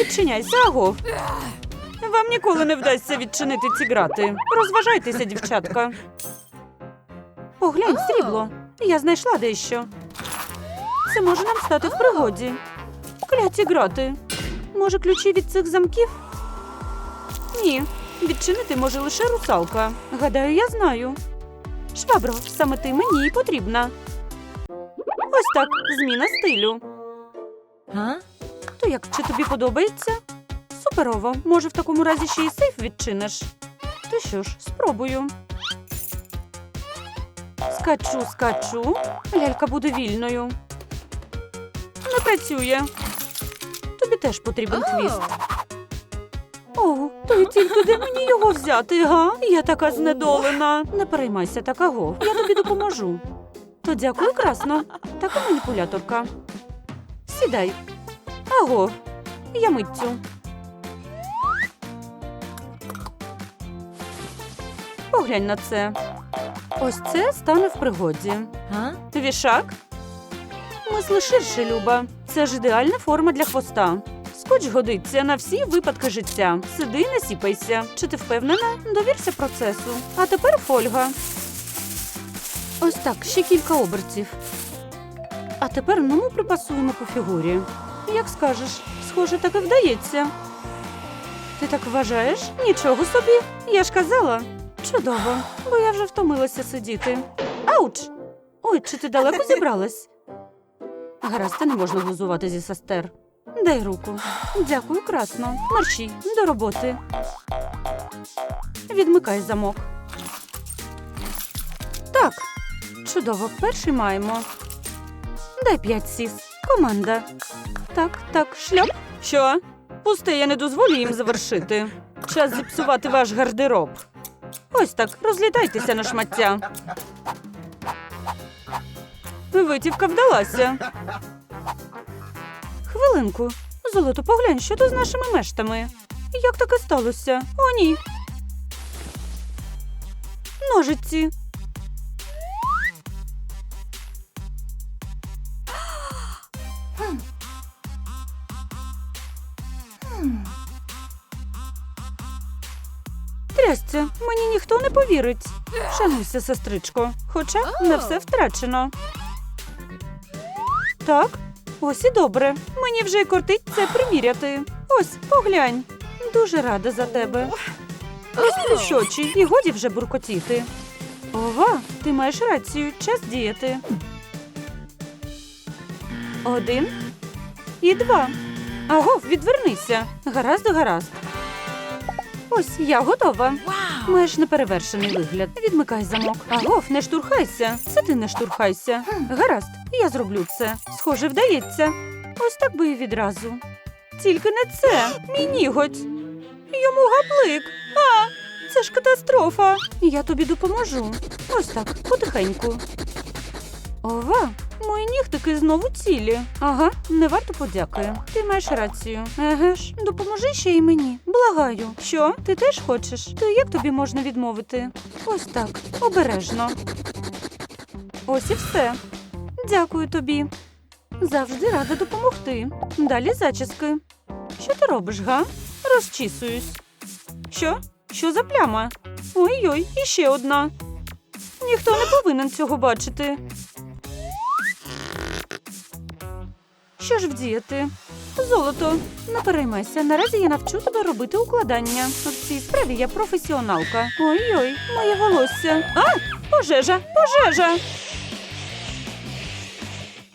Відчиняйся, агов. Вам ніколи не вдасться відчинити ці грати. Розважайтеся, дівчатка. Поглянь, срібло. Я знайшла дещо. Це може нам стати в пригоді. Кляті грати. Може, ключі від цих замків? Ні. Відчинити може лише русалка. Гадаю, я знаю. Швабро, саме ти мені і потрібна. Ось так, зміна стилю. То як чи тобі подобається? Суперово. Може, в такому разі ще й сейф відчиниш? То що ж, спробую. Скачу, скачу. Лялька буде вільною. Не працює. Тобі теж потрібен хвіст. О, то й тільки де мені його взяти, га? Я така знедолена. Не переймайся, так аго. Я тобі допоможу. То дякую красно. Така маніпуляторка. Сідай. Аго, я миттю. Поглянь на це. Ось це стане в пригоді. Вішак? Мисли ширше, Люба. Це ж ідеальна форма для хвоста. Скотч годиться на всі випадки життя. Сиди, не сіпайся. Чи ти впевнена? Довірся процесу. А тепер фольга. Ось так, ще кілька обертів. А тепер ну припасуємо по фігурі. Як скажеш, схоже, так і вдається. Ти так вважаєш? Нічого собі. Я ж казала. Чудово, бо я вже втомилася сидіти. Ауч! Ой, чи ти далеко зібралась? Гаразд, та не можна глузувати зі сестер. Дай руку. Дякую, красно. Марші, до роботи. Відмикай замок. Так. Чудово, перший маємо. Дай п'ять сіс. Команда. Так, так, шльоп. Що? Пусти, я не дозволю їм завершити. Час зіпсувати ваш гардероб. Ось так, розлітайтеся на шмаття. Витівка вдалася. Хвилинку. Золото, поглянь, що тут з нашими мештами. Як таке сталося? О, ні. Ножиці. Трясця, мені ніхто не повірить. Шануйся, сестричко, хоча не все втрачено. Так, ось і добре. Мені вже й кортить це приміряти. Ось, поглянь. Дуже рада за тебе. Ось щочі, і годі вже буркотіти. Ова, ти маєш рацію, час діяти. Один і два. Агов, відвернися. Гаразд, гаразд. Ось я готова. Маєш неперевершений вигляд. Відмикай замок. Агов, не штурхайся. Це ти не штурхайся. Гаразд, я зроблю це. Схоже, вдається. Ось так би і відразу. Тільки не це, мій ніготь. Йому гаплик. А, це ж катастрофа. Я тобі допоможу. Ось так, потихеньку. Ова, мої нігтики знову цілі. Ага, не варто подяки. Ти маєш рацію. Еге ж, допоможи ще й мені. Благаю. Що? Ти теж хочеш? То як тобі можна відмовити? Ось так, обережно. Ось і все. Дякую тобі. Завжди рада допомогти. Далі зачіски. Що ти робиш, га? Розчісуюсь. Що? Що за пляма? Ой-ой, іще одна. Ніхто не повинен цього бачити. Що ж вдіяти? Золото, не переймайся. Наразі я навчу тебе робити укладання. В цій справі я професіоналка. Ой-ой, моє волосся. А! Пожежа! Пожежа!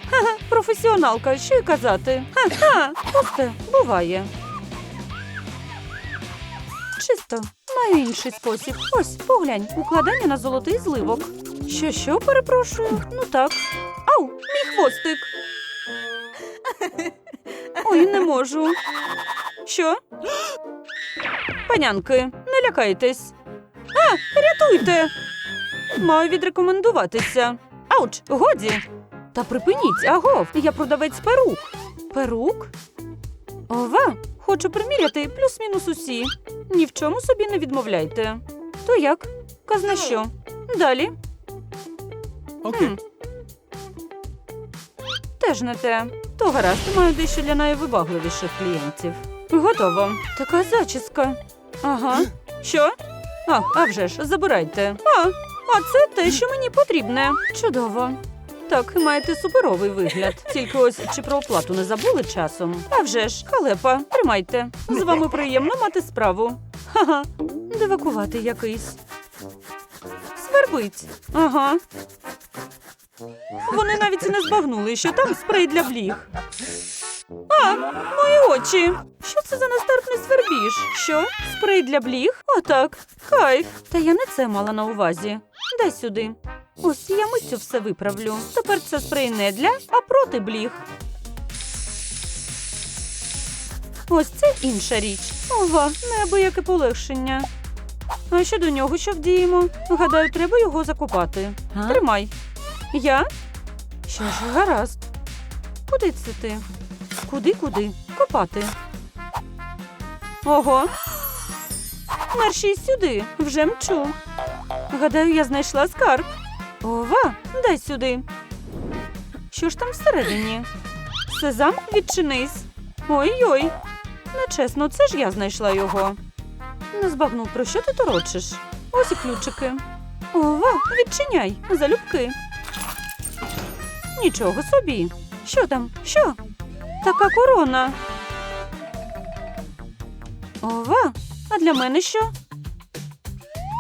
Ха-ха, професіоналка, що й казати. Ха-ха, пусте, буває. Чисто, маю інший спосіб. Ось, поглянь, укладання на золотий зливок. Що, що, перепрошую? Ну так. Ау, мій хвостик. Ой, не можу. Що? Панянки, не лякайтесь. А, рятуйте. Маю відрекомендуватися. Ауч, годі. Та припиніть, агов, я продавець перук. Перук? Ова, хочу приміряти плюс-мінус усі. Ні в чому собі не відмовляйте. То як? Казна що? Далі. Окей. Хм. Теж не те. То гаразд, маю дещо для найвибагливіших клієнтів. Готово. Така зачіска. Ага. Що? А, а вже ж, забирайте. А, а це те, що мені потрібне. Чудово. Так, маєте суперовий вигляд. Тільки ось чи про оплату не забули часом. А вже ж, халепа, тримайте. З вами приємно мати справу. Ха-ха. Дивакувати якийсь. Свербить. Ага. Вони навіть не збагнули, що там спрей для бліг. А, мої очі. Що це за нестерпний свербіж? Що? Спрей для бліг? Отак. Кайф. Та я не це мала на увазі. Дай сюди. Ось я миттю все виправлю. Тепер це спрей не для, а проти бліг. Ось це інша річ. Ова, неабияке полегшення. А що до нього що вдіємо? Гадаю, треба його закопати. Тримай. Я? Що ж, гаразд. Куди це ти? Куди, куди? Копати. Ого. Мерші сюди, вже мчу. Гадаю, я знайшла скарб. Ова, дай сюди. Що ж там всередині? Сезам, відчинись. Ой-ой. Нечесно, це ж я знайшла його. Не збагнув, про що ти торочиш? Ось і ключики. Ова, відчиняй, залюбки. Нічого собі. Що там? Що? Така корона. Ова, а для мене що?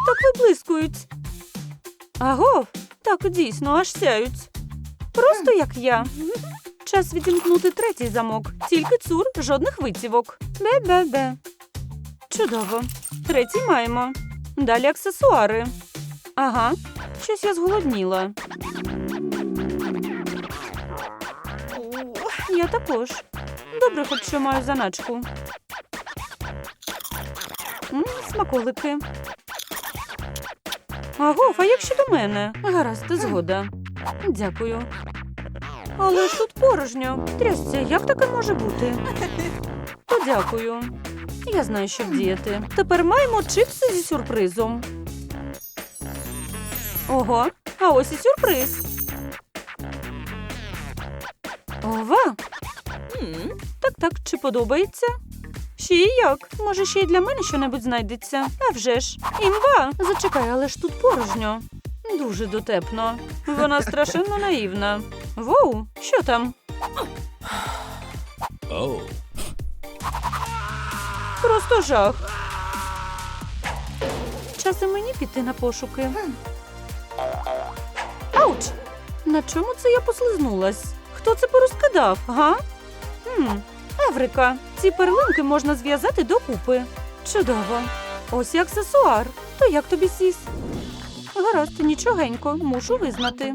Так виблискують. Агов, так дійсно аж сяють. Просто як я. Час відімкнути третій замок. Тільки цур, жодних витівок. Бе-бе-бе. Чудово. Третій маємо. Далі аксесуари. Ага, щось я зголодніла. Я також. Добре, хоч що маю заначку. М, смаколики. Агов, а як щодо мене? Гаразд, згода. Дякую. Але ж тут порожньо. Трясся, як таке може бути? То дякую. Я знаю, що вдіяти. Тепер маємо чипси зі сюрпризом. Ого, а ось і сюрприз. Ова, так, так, чи подобається? Ще і як? Може, ще й для мене щонебудь знайдеться? А вже ж. Імба! Зачекай, але ж тут порожньо. Дуже дотепно. Вона страшенно наївна. Воу, що там? Oh. Просто жах. Час і мені піти на пошуки. Ауч! На чому це я послизнулась? Хто це порозкидав, га? Хм, Еврика, ці перлинки можна зв'язати докупи. Чудово. Ось і аксесуар. То як тобі сіс? Гаразд, нічогенько, мушу визнати.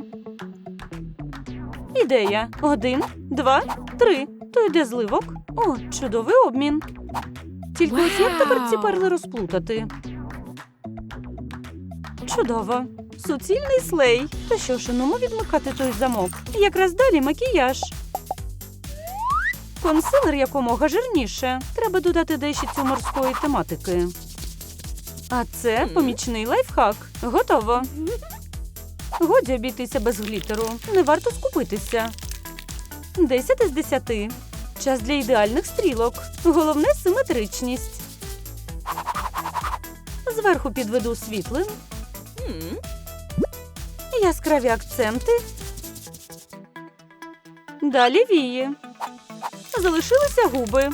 Ідея. Один, два, три. То йде зливок. О, чудовий обмін. Тільки ось як тепер ці перли розплутати? Чудово. Суцільний слей. То що ж, ну відмикати той замок. Якраз далі макіяж. Консилер якомога жирніше. Треба додати дещо морської тематики. А це помічний лайфхак. Готово. Годі обійтися без глітеру. Не варто скупитися. 10 із 10. Час для ідеальних стрілок. Головне симетричність. Зверху підведу світлим. Яскраві акценти. Далі вії. Залишилися губи.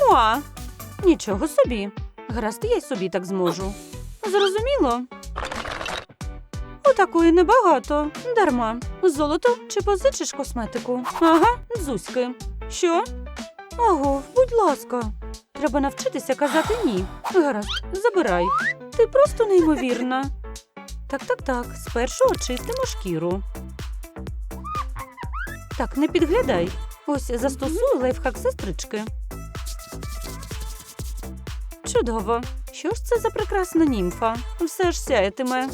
Муа. Нічого собі. Гаразд, я й собі так зможу. Зрозуміло. Отакої небагато. Дарма. Золото чи позичиш косметику? Ага, дзузьки. Що? Агов, будь ласка. Треба навчитися казати ні. Гаразд, забирай. Ти просто неймовірна. Так, так, так. Спершу очистимо шкіру. Так, не підглядай. Ось застосую лайфхак сестрички. Чудово. Що ж це за прекрасна німфа? Все ж сяятиме.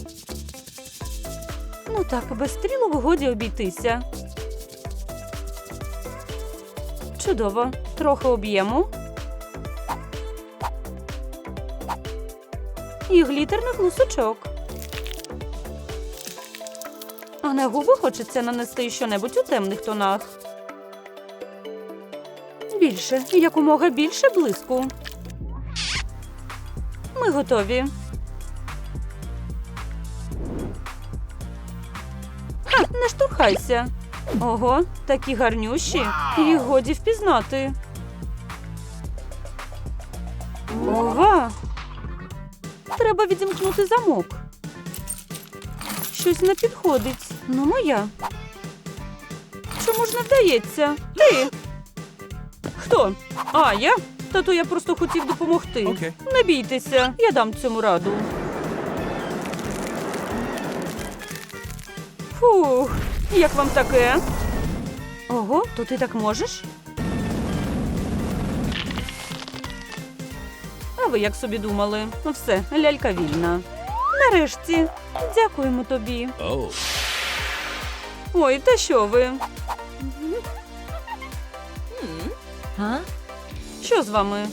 Ну так, без стрілок годі обійтися. Чудово. Трохи об'єму. І глітерних лусочок. А на губи хочеться нанести щонебудь у темних тонах. Більше, якомога більше блиску. Ми готові. Ха, не штурхайся. Ого, такі гарнющі. Їх годі впізнати. Ова. Треба відімкнути замок. Щось не підходить. Ну, моя. Чому ж не вдається? Ти. Хто? А, я? Та то я просто хотів допомогти. Окей. Не бійтеся, я дам цьому раду. Фух, як вам таке? Ого, то ти так можеш? А ви як собі думали? Ну все, лялька вільна. Нарешті, дякуємо тобі. Oh. Ой, та що ви? Що з вами?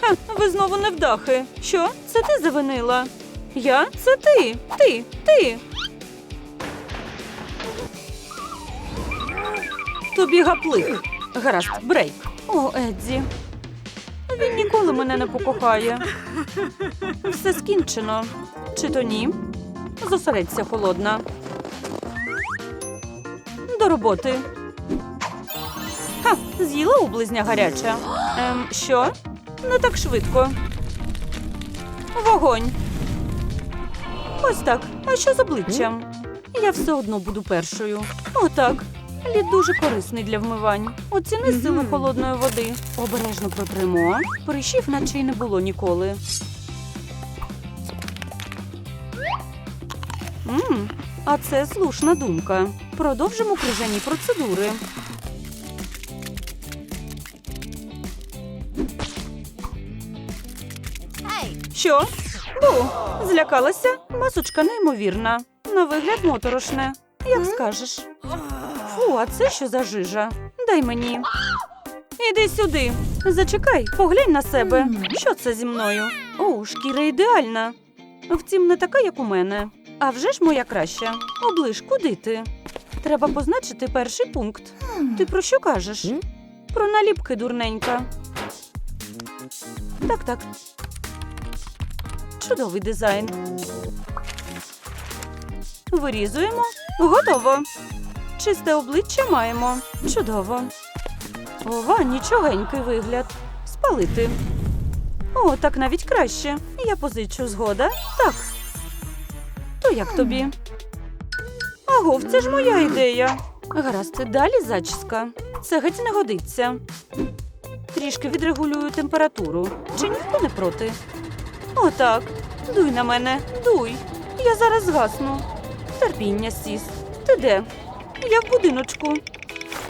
Ха, ви знову невдахи. Що? Це ти завинила? Я? Це ти. Ти. Ти. Тобі гаплик. Гаразд, брейк. О, Едді. Він ніколи мене не покохає. Все скінчено. Чи то ні? Зосередься, холодна. До роботи. Ха, з'їла облизня гаряча. Ем, що? Не так швидко. Вогонь. Ось так. А що з обличчям? Я все одно буду першою. Отак. Лід дуже корисний для вмивань. Оціни силу холодної води. Обережно протримо. Прищів, наче й не було ніколи. Мм, а це слушна думка. Продовжимо крижані процедури. Що? Бу, злякалася? Масочка неймовірна. На вигляд моторошне. Як скажеш. Фу, а це що за жижа? Дай мені. Іди сюди. Зачекай, поглянь на себе. Що це зі мною? О, шкіра ідеальна. Втім, не така, як у мене. А вже ж моя краща. Оближ, куди ти? Треба позначити перший пункт. Ти про що кажеш? Про наліпки дурненька. Так, так. Чудовий дизайн. Вирізуємо. Готово. Чисте обличчя маємо. Чудово. Ова, нічогенький вигляд. Спалити. О, так навіть краще. Я позичу згода. Так. То як тобі? Агов, це ж моя ідея. Гаразд, далі зачіска. Це геть не годиться. Трішки відрегулюю температуру. Чи ніхто не проти? Отак. Дуй на мене, дуй. Я зараз згасну. Терпіння, сіс. Ти де? Я в будиночку.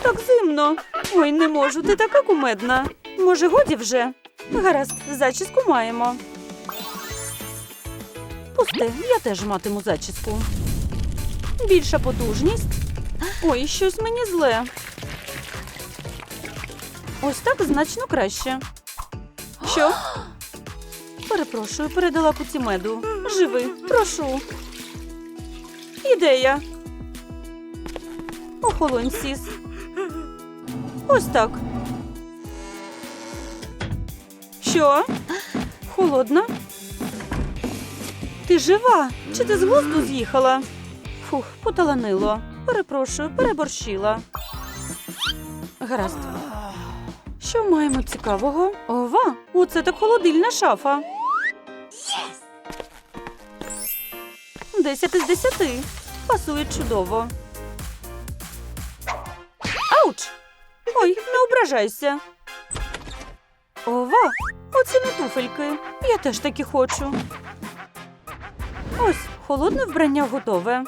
Так зимно. Ой, не можу, ти така кумедна. Може, годі вже? Гаразд, зачіску маємо. Пусте, я теж матиму зачіску. Більша потужність. Ой, щось мені зле. Ось так значно краще. Що? Перепрошую, передала куці меду. Живи, прошу. Ідея. Охолонь, сіс. Ось так. Що? Холодна? Ти жива? Чи ти з глузду з'їхала? Фух, поталанило. Перепрошую, переборщила. Гаразд. Що маємо цікавого? Ова, оце так холодильна шафа. Десять із десяти. Пасує чудово. Ауч! Ой, не ображайся. Ова, оці не туфельки. Я теж такі хочу. Ось, холодне вбрання готове.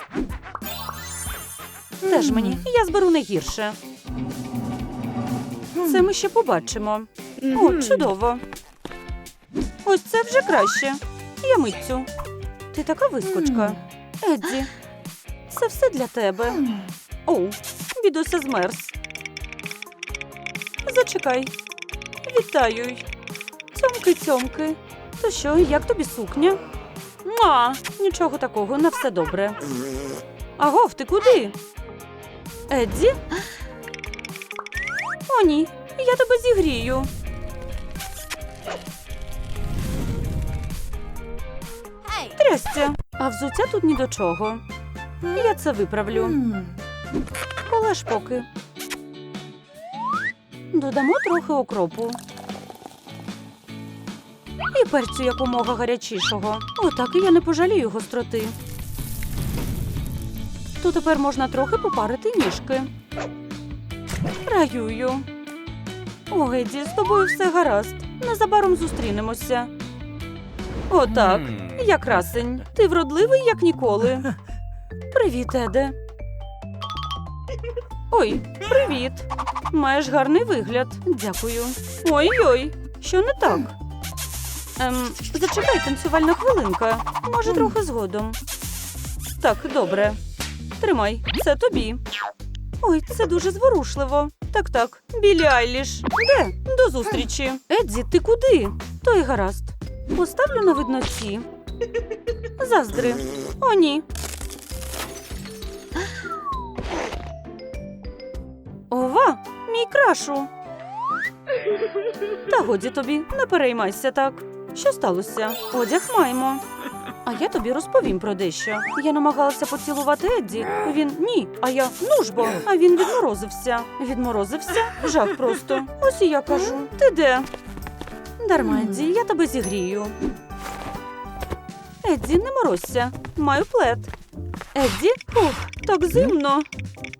Теж мені, я зберу не гірше. Це ми ще побачимо. О, чудово. Ось це вже краще. Я митцю. Ти така вискочка. Едді, це все для тебе. Оу, бідуся змерз. Зачекай. Вітаю. Цьомки, цьомки. То що, як тобі сукня? Ма, нічого такого, на все добре. Агов, ти куди? Едді? О, ні, я тебе зігрію. Трясця, а взуття тут ні до чого. Я це виправлю. Полеж поки. Додамо трохи окропу. І перцю якомога гарячішого. Отак і я не пожалію гостроти. То тепер можна трохи попарити ніжки. Раюю. О, Геді, з тобою все гаразд. Незабаром зустрінемося. Отак. Я красень. Ти вродливий, як ніколи. Привіт, Еде. Ой, привіт. Маєш гарний вигляд. Дякую. Ой-ой, що не так? Ем, зачекай, танцювальна хвилинка. Може, трохи згодом. Так, добре. Тримай, це тобі. Ой, це дуже зворушливо. Так, так, Білі Айліш. Де? До зустрічі. Едзі, ти куди? То й гаразд. Поставлю на видноці. Заздри. О, ні. Ова, мій крашу. Та годі тобі, не переймайся так. Що сталося? Одяг маємо. А я тобі розповім про дещо. Я намагалася поцілувати Едді. Він ні, а я ну ж бо. А він відморозився. Відморозився? Жах просто. Ось і я кажу. Ти де? Дарма, Едді, я тебе зігрію. Едді, не морозься. Маю плед. Едді, ух, так зимно.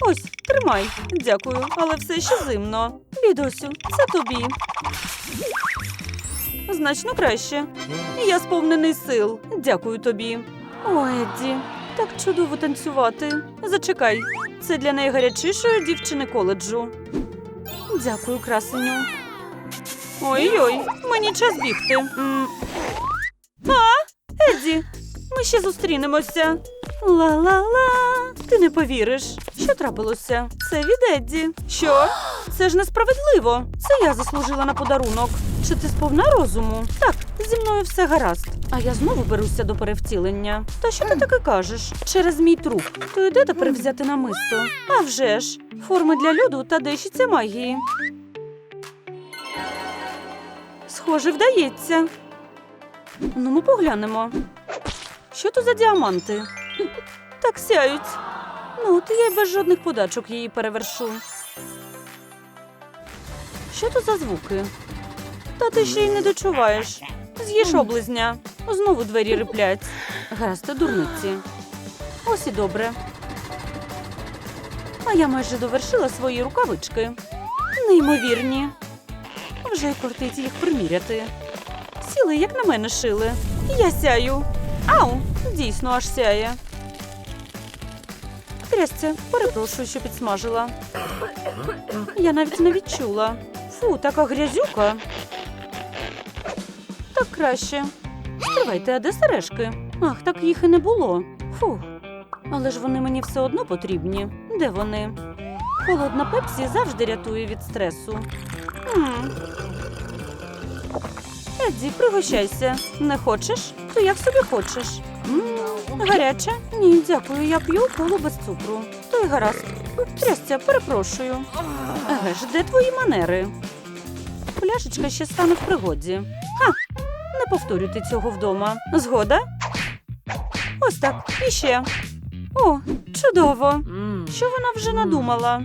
Ось, тримай. Дякую, але все ще зимно. Бідосю, це тобі. Значно краще. Я сповнений сил. Дякую тобі. О, Едді, так чудово танцювати. Зачекай, це для найгарячішої дівчини коледжу. Дякую, красеню. Ой-ой, мені час бігти. М. А, Едді, ми ще зустрінемося. Ла-ла-ла. Ти не повіриш, що трапилося? Це від Едді. Що? Це ж несправедливо. Це я заслужила на подарунок. Чи ти сповна розуму? Так, зі мною все гаразд. А я знову беруся до перевтілення. Та що ти таке кажеш? Через мій труп. То йде тепер взяти намисто. А вже ж, форми для льоду та дещиця магії. Схоже, вдається. Ну, ми поглянемо. Що то за діаманти? Так сяють. Ну, от я й без жодних подачок її перевершу. Що то за звуки? Та ти ще й не дочуваєш. З'їж облизня. Знову двері риплять. Гаразд, та дурниці. Ось і добре. А я майже довершила свої рукавички. Неймовірні. Вже й кортить їх приміряти. Сіли, як на мене шили. Я сяю. Ау, дійсно аж сяє. Трясця, перепрошую, що підсмажила. Я навіть не відчула. Фу, така грязюка. Так краще. Стривайте, а де сережки? Ах, так їх і не було. Фу. Але ж вони мені все одно потрібні. Де вони? Холодна пепсі завжди рятує від стресу. М. Едді, пригощайся. Не хочеш? То як собі хочеш. М, Гаряче? Ні, дякую, я п'ю колу без цукру. То й гаразд. Трясця, перепрошую. Еге ж, де твої манери? Пляшечка ще стане в пригоді. Ха! Не повторюйте цього вдома. Згода? Ось так, і ще. О, чудово! Що вона вже надумала?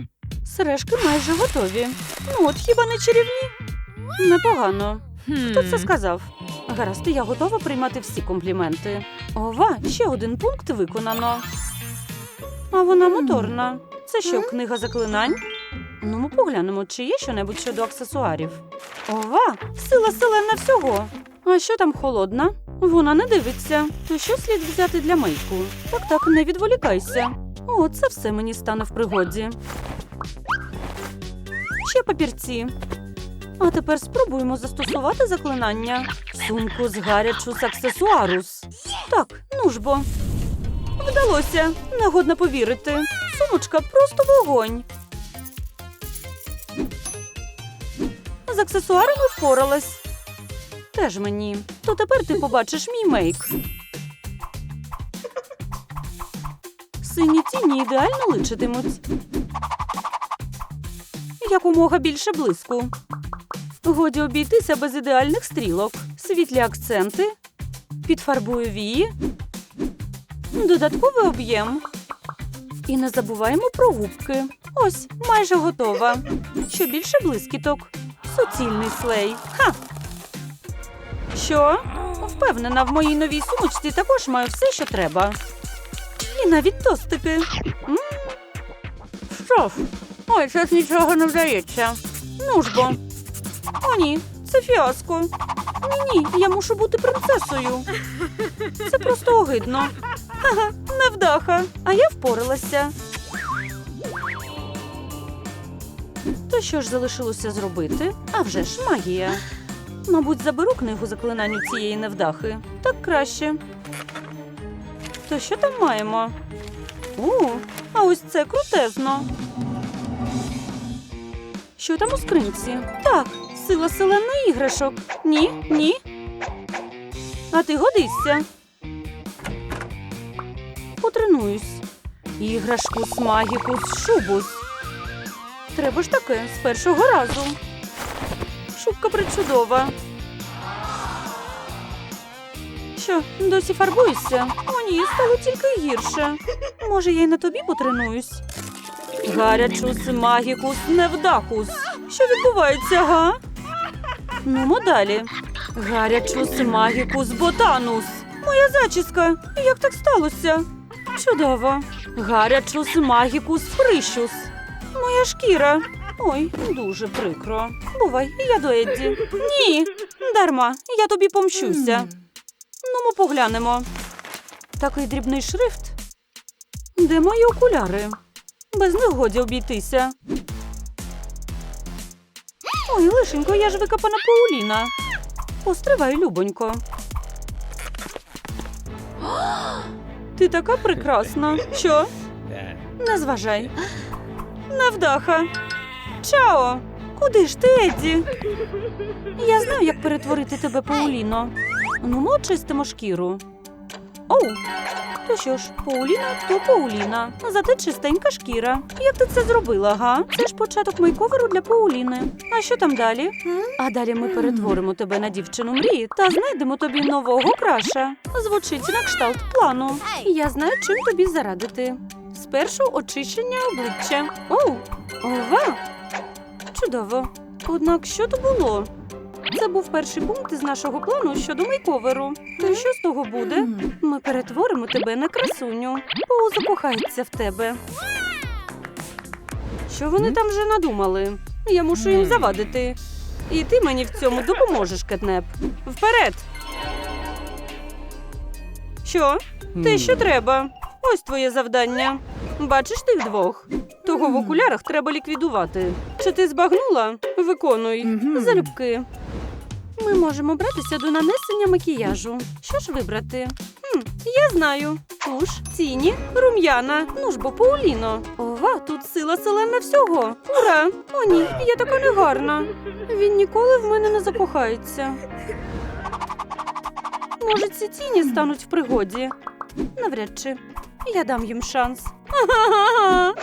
Сережки майже готові. Ну от хіба не чарівні? Непогано. Хто це сказав? Гаразд, я готова приймати всі компліменти. Ова, ще один пункт виконано. А вона моторна. Це що, книга заклинань? Ну, ми поглянемо, чи є щонебудь щодо аксесуарів. Ова, сила селена всього. А що там холодна? Вона не дивиться. То що слід взяти для мейку? Так, так, не відволікайся. О, це все мені стане в пригоді. Ще папірці. А тепер спробуємо застосувати заклинання. Сумку з гарячус аксесуарус. Так, ну ж бо. Вдалося, негодно повірити. Сумочка просто вогонь. З аксесуарами впоралась. Теж мені. То тепер ти побачиш мій мейк. Сині тіні ідеально личитимуть. якомога більше блиску. Годі обійтися без ідеальних стрілок. Світлі акценти. Підфарбую вії. Додатковий об'єм. І не забуваємо про губки. Ось, майже готова. Що більше блискіток. Суцільний слей. Ха! Що? Впевнена, в моїй новій сумочці також маю все, що треба. І навіть тостики. Що? Ой, щось нічого не вдається. Ну ж бо. О, ні, це фіаско. Ні, ні, я мушу бути принцесою. Це просто огидно. Ага, невдаха. А я впоралася. То що ж залишилося зробити? А вже ж магія. Мабуть, заберу книгу заклинань цієї невдахи. Так краще. То що там маємо? О, а ось це крутезно. Що там у скринці? Так, сила селена іграшок. Ні, ні. А ти годишся. Потренуюсь. Іграшкус, магікус, шубус. Треба ж таке з першого разу. Шубка причудова. Що, досі фарбуєшся? О, ні, стало тільки гірше. Може, я й на тобі потренуюсь? Гарячус, магікус, невдахус. Що відбувається, га? Ну, далі. Гарячус, магікус, ботанус. Моя зачіска. Як так сталося? Чудово. Гарячус, магікус, прищус. Моя шкіра. Ой, дуже прикро. Бувай, я до Едді. Ні, дарма, я тобі помщуся. Ну, ми поглянемо. Такий дрібний шрифт. Де мої окуляри? Без них годі обійтися. Ой, лишенько, я ж викопана Пауліна. Постривай, любонько. Ти така прекрасна. Що? Не зважай. Невдаха. Чао! Куди ж ти, Едді? Я знаю, як перетворити тебе, Пауліно. Ну, ми очистимо шкіру. Оу. То що ж, Пауліна, то Пауліна. Зате чистенька шкіра. Як ти це зробила, га? Це ж початок мейковеру для Пауліни. А що там далі? А далі ми перетворимо тебе на дівчину мрії та знайдемо тобі нового краша. Звучить на кшталт плану. Я знаю, чим тобі зарадити. Спершу очищення обличчя. Оу, ова! Чудово. Однак що то було? Це був перший пункт з нашого плану щодо мейковеру. То що з того буде? Ми перетворимо тебе на красуню. О, закохається в тебе. Що вони там вже надумали? Я мушу їм завадити. І ти мені в цьому допоможеш, Кетнеп. Вперед! Що? Те, що треба. Ось твоє завдання. Бачиш ти вдвох. Того в окулярах треба ліквідувати. Чи ти збагнула? Виконуй. Залюбки. Ми можемо братися до нанесення макіяжу. Що ж вибрати? Хм, я знаю. Туш, тіні, рум'яна. Ну ж бо Пауліно. Ова, тут сила селена всього. Ура! О, ні, я така негарна. Він ніколи в мене не закохається. Може, ці тіні стануть в пригоді? Навряд чи. Я дам їм шанс. Ага.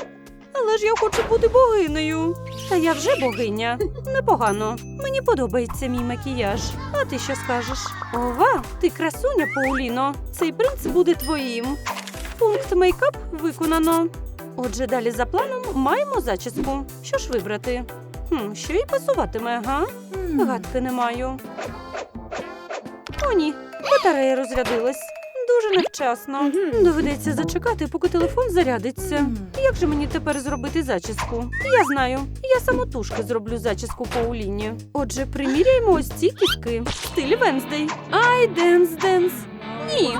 Але ж я хочу бути богинею. Та я вже богиня. Непогано. Мені подобається мій макіяж. А ти що скажеш? Ова, ти красуня, Пауліно. Цей принц буде твоїм. Пункт мейкап виконано. Отже, далі за планом маємо зачіску. Що ж вибрати? Хм, що їй пасуватиме, га? Гадки не маю. О, ні, батарея розрядилась. Дуже невчасно. Доведеться зачекати, поки телефон зарядиться. Як же мені тепер зробити зачіску? Я знаю, я самотужки зроблю зачіску Пауліні. Отже, приміряємо ось ці кіски. Стиль Венздей. Ай, денс, денс. Ні.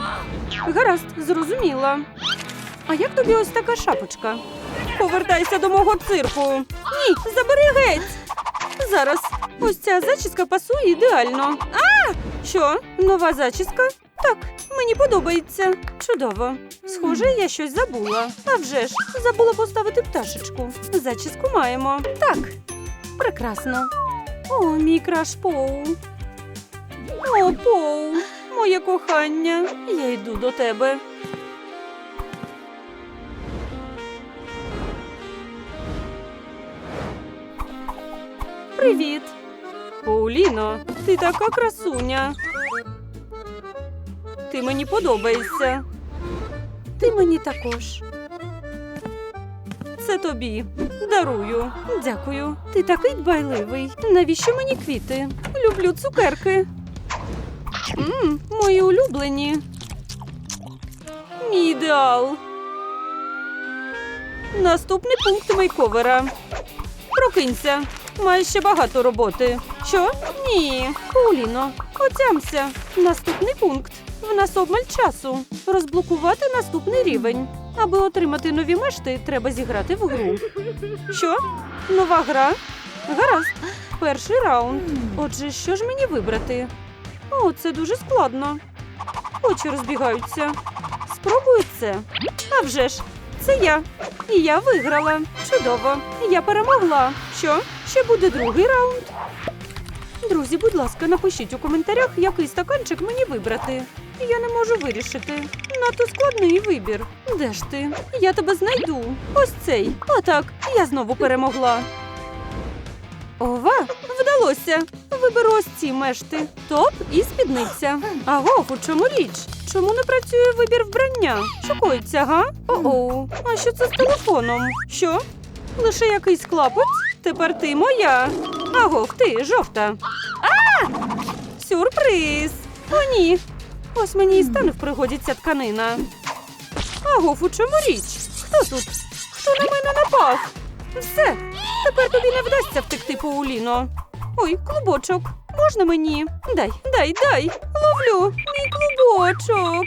Гаразд, зрозуміла. А як тобі ось така шапочка? Повертайся до мого цирку. Ні, забери геть. Зараз. Ось ця зачіска пасує ідеально. А! Що? Нова зачіска? Так, мені подобається. Чудово. Схоже, я щось забула. А вже ж, забула поставити пташечку. Зачіску маємо. Так. Прекрасно. О, мій краш Поу. О, Поу, моє кохання. Я йду до тебе. Привіт. Пауліно, ти така красуня. Ти мені подобаєшся. Ти мені також. Це тобі. Дарую. Дякую. Ти такий дбайливий. Навіщо мені квіти? Люблю цукерки. Мм, мої улюблені. Мій ідеал. Наступний пункт мейковера. Прокинься. Маєш ще багато роботи. Що? Ні. Пауліно, отямся. Наступний пункт. В нас обмаль часу. Розблокувати наступний рівень. Аби отримати нові мешти, треба зіграти в гру. Що? Нова гра? Гаразд. Перший раунд. Отже, що ж мені вибрати? О, це дуже складно. Очі розбігаються. Спробую це. А вже ж, це я. І я виграла. Чудово. Я перемогла. Що? Ще буде другий раунд. Друзі, будь ласка, напишіть у коментарях, який стаканчик мені вибрати. Я не можу вирішити. Надто складний вибір. Де ж ти? Я тебе знайду. Ось цей. Отак, я знову перемогла. Ова, вдалося. Виберу ось ці мешти. Топ і спідниця. Аго, у чому річ? Чому не працює вибір вбрання? Шокується, га? О-оу. А що це з телефоном? Що? Лише якийсь клапоть? Тепер ти моя. Агов, ти жовта. А! Сюрприз! О, ні. Ось мені і стане в пригоді ця тканина. Агов, у чому річ? Хто тут? Хто на мене напав? Все, тепер тобі не вдасться втекти, Пауліно. Ой, клубочок. Можна мені? Дай, дай, дай. Ловлю. Мій клубочок.